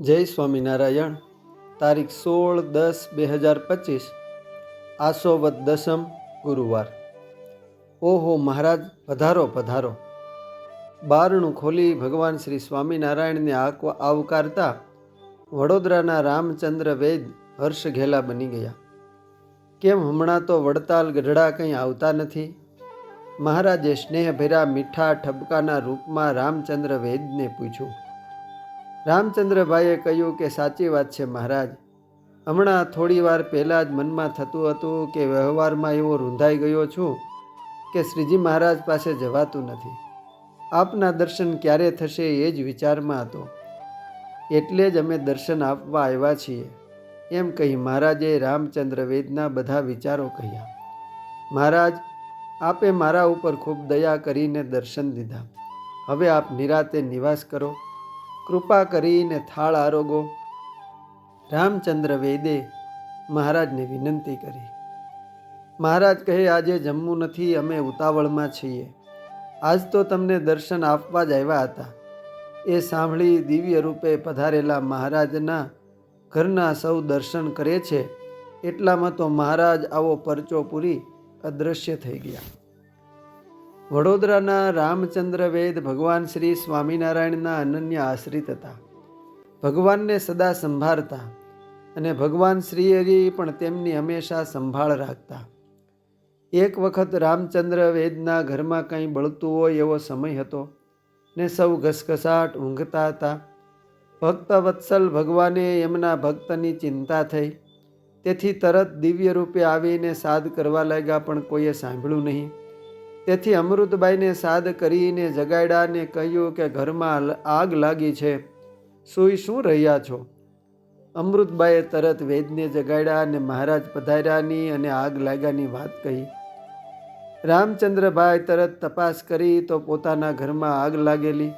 જય સ્વામિનારાયણ. તારીખ સોળ દસ બે હજાર પચીસ આસોવત દસમ ગુરુવાર. ઓહો મહારાજ, પધારો પધારો. બારણું ખોલી ભગવાન શ્રી સ્વામિનારાયણને આવકારતા વડોદરાના રામચંદ્ર વૈદ હર્ષ ઘેલા બની ગયા. કેમ હમણાં તો વડતાલ ગઢડા કંઈ આવતા નથી? મહારાજે સ્નેહભેરા મીઠા ઠબકાના રૂપમાં રામચંદ્ર વૈદને પૂછ્યું. રામચંદ્રભાઈએ કહ્યું કે સાચી વાત છે મહારાજ. હમણાં થોડી વાર પહેલાં જ મનમાં થતું હતું કે વ્યવહારમાં એવો રૂંધાઈ ગયો છું કે શ્રીજી મહારાજ પાસે જવાતું નથી. આપના દર્શન ક્યારે થશે એ જ વિચારમાં હતો. એટલે જ અમે દર્શન આપવા આવ્યા છીએ. એમ કહી મહારાજે રામચંદ્ર વેદના બધા વિચારો કહ્યા. મહારાજ, આપે મારા ઉપર ખૂબ દયા કરીને દર્શન દીધા. હવે આપ નિરાતે નિવાસ કરો. કૃપા કરીને થાળ આરોગો. રામચંદ્ર વેદે મહારાજને વિનંતી કરી. મહારાજ કહે, આજે જમવું નથી, અમે ઉતાવળમાં છીએ. આજ તો તમને દર્શન આપવા જ આવ્યા હતા. એ સાંભળી દિવ્ય રૂપે પધારેલા મહારાજના ઘરના સૌ દર્શન કરે છે. એટલામાં તો મહારાજ આવો પરચો પૂરી અદૃશ્ય થઈ ગયા. વડોદરાના રામચંદ્ર વેદ ભગવાન શ્રી સ્વામિનારાયણના અનન્ય આશ્રિત હતા. ભગવાનને સદા સંભાળતા અને ભગવાન શ્રી પણ તેમની હંમેશા સંભાળ રાખતા. એક વખત રામચંદ્ર વેદના ઘરમાં કંઈ બળતું હોય એવો સમય હતો ને સૌ ઘસઘસાટ ઊંઘતા હતા. ભક્ત વત્સલ ભગવાને એમના ભક્તની ચિંતા થઈ. તેથી તરત દિવ્ય રૂપે આવીને સાદ કરવા લાગ્યા પણ કોઈએ સાંભળ્યું નહીં. તેથી અમૃતબાઈને સાદ કરીને જગાડ્યાને કહ્યું કે ઘરમાં આગ લાગી છે, સુઈ શું રહ્યા છો? અમૃતબાઈએ તરત વેદને જગાડ્યા અને મહારાજ પધાર્યાની અને આગ લાગ્યાની વાત કહી. રામચંદ્રભાઈ તરત તપાસ કરી તો પોતાના ઘરમાં આગ લાગેલી.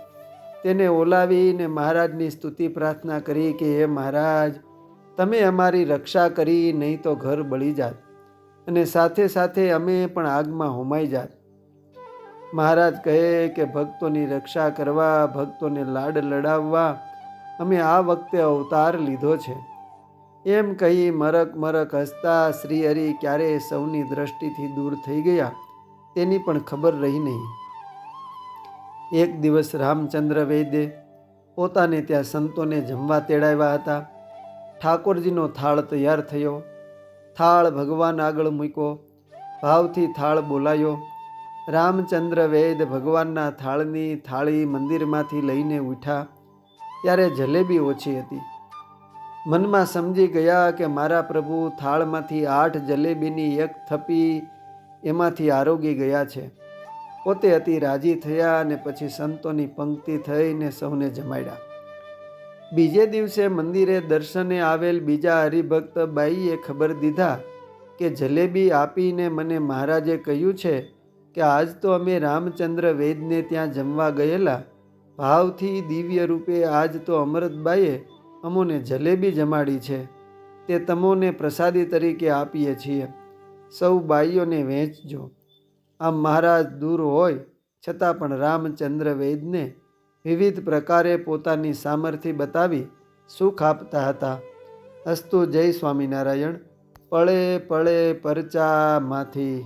તેને ઓલાવીને મહારાજની સ્તુતિ પ્રાર્થના કરી કે, હે મહારાજ, તમે અમારી રક્ષા કરી નહીં તો ઘર બળી જાત અને સાથે સાથે અમે પણ આગમાં હોમાઈ જાત. મહારાજ કહે કે ભક્તોની રક્ષા કરવા, ભક્તોને લાડ લડાવવા અમે આ વખતે અવતાર લીધો છે. એમ કહી મરક મરક હસતા શ્રી હરિ ક્યારે સૌની દ્રષ્ટિથી દૂર થઈ ગયા, તેની પણ ખબર રહી નહીં. એક દિવસ રામચંદ્ર વૈદ્ય પોતાને ત્યાં સંતોને જમવા તેડાવ્યા હતા. ઠાકોરજીનો થાળ તૈયાર થયો. થાળ ભગવાન આગળ મૂક્યો. ભાવથી થાળ બોલાયો. રામચંદ્ર વૈદ ભગવાનના થાળની થાળી મંદિરમાંથી લઈને ઉઠ્યા. ત્યારે જલેબી ઓછી હતી. મનમાં સમજી ગયા કે મારા પ્રભુ થાળમાંથી આઠ જલેબીની એક થપી એમાંથી આરોગી ગયા છે. પોતે અતિ રાજી થયા અને પછી સંતોની પંક્તિ થઈને સૌને જમાડ્યા. બીજે દિવસે મંદિરે દર્શને આવેલ બીજા હરિભક્ત બાઈએ ખબર દીધા કે જલેબી આપીને મને મહારાજે કહ્યું છે કે આજ તો અમે રામચંદ્ર વેદને ત્યાં જમવા ગયેલા. ભાવથી દિવ્ય રૂપે આજ તો અમૃતબાઈએ અમોને જલેબી જમાડી છે. તે તમોને પ્રસાદી તરીકે આપીએ છીએ. સૌ બાઈઓને વહેંચજો આમ મહારાજ દૂર હોય, છતાં પણ રામચંદ્ર વૈદને વિવિધ પ્રકારે પોતાની સામર્થ્ય બતાવી સુખ આપતા હતા. અસ્તુ જય સ્વામિનારાયણ. પળે પળે પરચામાંથી